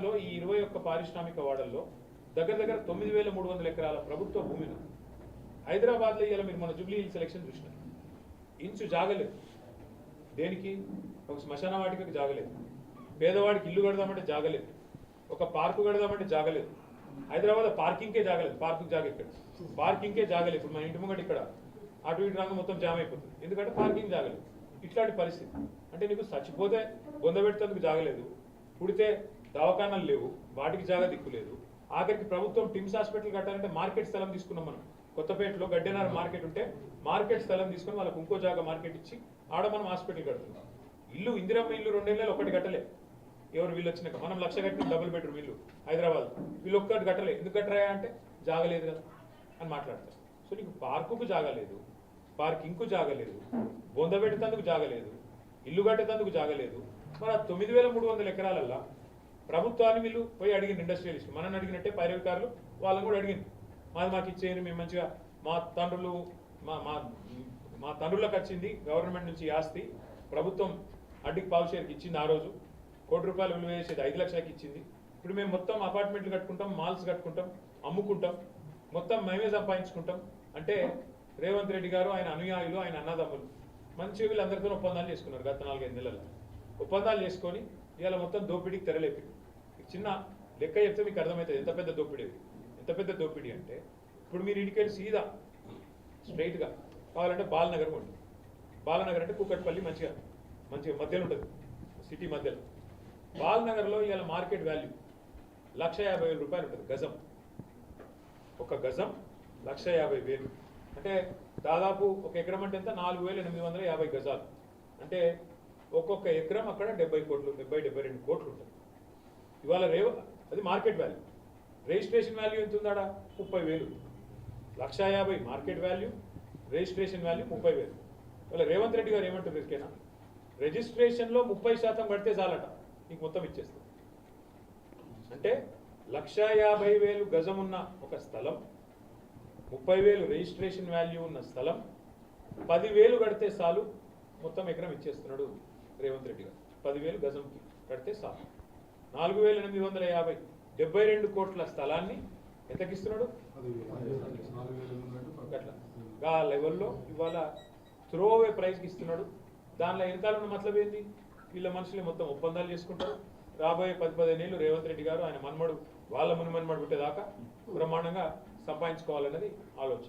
లో ఈ ఇరవై ఒక్క పారిశ్రామిక వాడల్లో దగ్గర దగ్గర తొమ్మిది వేల మూడు వందల ఎకరాల ప్రభుత్వ భూమి ఉంది. ఇలా మీరు మన జూబ్లీ హిల్స్ సెలక్షన్ చూసినారు. ఇంచు జాగలేదు. దేనికి? ఒక శ్మశాన వాటికకు జాగలేదు. పేదవాడికి ఇల్లు కడదామంటే జాగలేదు. ఒక పార్కు కడదామంటే జాగలేదు. హైదరాబాద్ పార్కింగ్కే జాగలేదు. పార్కు జాగ ఇక్కడ. పార్కింగ్కే జాగలేదు. ఇప్పుడు మన ఇంటి ముంగట ఇక్కడ అటు ఇటు రంగం మొత్తం జామ్ అయిపోతుంది. ఎందుకంటే పార్కింగ్ జాగలేదు. ఇట్లాంటి పరిస్థితి. అంటే నీకు చచ్చిపోతే బొందబెట్టేందుకు జాగలేదు. పుడితే దవాఖానాలు లేవు వాటికి జాగా దిక్కు లేదు. ఆఖరికి ప్రభుత్వం టిమ్స్ హాస్పిటల్ కట్టాలంటే మార్కెట్ స్థలం తీసుకున్నాం మనం. కొత్తపేటలో గడ్డెనార మార్కెట్ ఉంటే మార్కెట్ స్థలం తీసుకొని వాళ్ళకి ఇంకో జాగా మార్కెట్ ఇచ్చి ఆడ మనం హాస్పిటల్ కడుతున్నాం. ఇల్లు ఇందిరమ్మ ఇల్లు రెండేళ్ళు ఒకటి కట్టలే. ఎవరు వీళ్ళు వచ్చినాక? మనం లక్ష కట్టిన డబుల్ బెడ్రూమ్ ఇల్లు హైదరాబాద్. వీళ్ళు ఒక్కటి కట్టలే. ఎందుకు కట్టరా అంటే జాగలేదు కదా అని మాట్లాడతారు. సో నీకు పార్కుకు జాగలేదు పార్కింగ్కు జాగలేదు బొంద పెట్టేందుకు జాగలేదు ఇల్లు కట్టేందుకు జాగలేదు మరి ఆ తొమ్మిది వేల మూడు వందల ఎకరాలల్లా ప్రభుత్వాన్ని వీళ్ళు పోయి అడిగింది ఇండస్ట్రియలిస్ట్ మనని అడిగినట్టే పైరవికారులు వాళ్ళని కూడా అడిగింది. మాది మాకు ఇచ్చేయండి మేము మంచిగా మా తండ్రులు మా మా మా తండ్రులకు వచ్చింది గవర్నమెంట్ నుంచి ఆస్తి. ప్రభుత్వం అడ్డికి పావుషేర్కి ఇచ్చింది ఆ రోజు. కోటి రూపాయలు విలువ చేసేది ఐదు లక్షలకి ఇచ్చింది. ఇప్పుడు మేము మొత్తం అపార్ట్మెంట్లు కట్టుకుంటాం మాల్స్ కట్టుకుంటాం అమ్ముకుంటాం. మొత్తం మేమే సంపాదించుకుంటాం. అంటే రేవంత్ రెడ్డి గారు ఆయన అనుయాయులు ఆయన అన్నదమ్ములు. మంచి వీళ్ళందరితో ఒప్పందాలు చేసుకున్నారు గత నాలుగైదు నెలల్లో. ఒప్పందాలు చేసుకొని ఇవాళ మొత్తం దోపిడీకి తెరలేపి చిన్న లెక్క చెప్తే మీకు అర్థమవుతుంది. ఎంత పెద్ద దోపిడీ ఎంత పెద్ద దోపిడీ అంటే ఇప్పుడు మీరు ఇంటికెళ్ళి సీదా స్ట్రైట్గా కావాలంటే బాలనగర్ ఉంటుంది బాలనగర్ అంటే కూకట్పల్లి మంచిగా మంచిగా మధ్యలో ఉంటుంది. సిటీ మధ్యలో. బాలనగర్లో ఇవాళ మార్కెట్ వాల్యూ లక్ష యాభై వేల రూపాయలు ఉంటుంది గజం. ఒక గజం లక్ష యాభై వేలు. అంటే దాదాపు ఒక ఎకరం అంటే ఎంత? నాలుగు వేల ఎనిమిది వందల యాభై గజాలు. అంటే ఒక్కొక్క ఎకరం అక్కడ డెబ్బై కోట్లు డెబ్బై డెబ్బై రెండు కోట్లు ఉంటుంది. ఇవాళ రేవ అది మార్కెట్ వాల్యూ. రిజిస్ట్రేషన్ వాల్యూ ఎంత ఉందాడా ముప్పై వేలు. లక్ష యాభై మార్కెట్ వాల్యూ రిజిస్ట్రేషన్ వాల్యూ ముప్పై వేలు. ఇవాళ రేవంత్ రెడ్డి గారు ఏమంటారు ఇరికేనా రిజిస్ట్రేషన్లో ముప్పై శాతం పడితే చాలట నీకు మొత్తం ఇచ్చేస్తాం. అంటే లక్ష యాభై వేలు గజం ఉన్న ఒక స్థలం ముప్పై వేలు రిజిస్ట్రేషన్ వాల్యూ ఉన్న స్థలం పదివేలు కడితే చాలు మొత్తం ఎకరం ఇచ్చేస్తున్నాడు రేవంత్ రెడ్డి గారు. పదివేలు గజంకి కడితే చాలు. నాలుగు వేల ఎనిమిది వందల యాభై. డెబ్బై రెండు కోట్ల స్థలాన్ని ఎంతకిస్తున్నాడు? అట్లా ఆ లెవెల్లో ఇవాళ త్రో అవే ప్రైస్కి ఇస్తున్నాడు. దానిలో వెనకాల ఉన్న మతలబ్ ఏంది? వీళ్ళ మనుషులు మొత్తం ఒప్పందాలు చేసుకుంటారు. రాబోయే పది పదిహేను ఏళ్ళు రేవంత్ రెడ్డి గారు ఆయన మన్మడు వాళ్ళ ముని మన్మడు పుట్టేదాకా బ్రహ్మాండంగా సంపాదించుకోవాలన్నది ఆలోచన.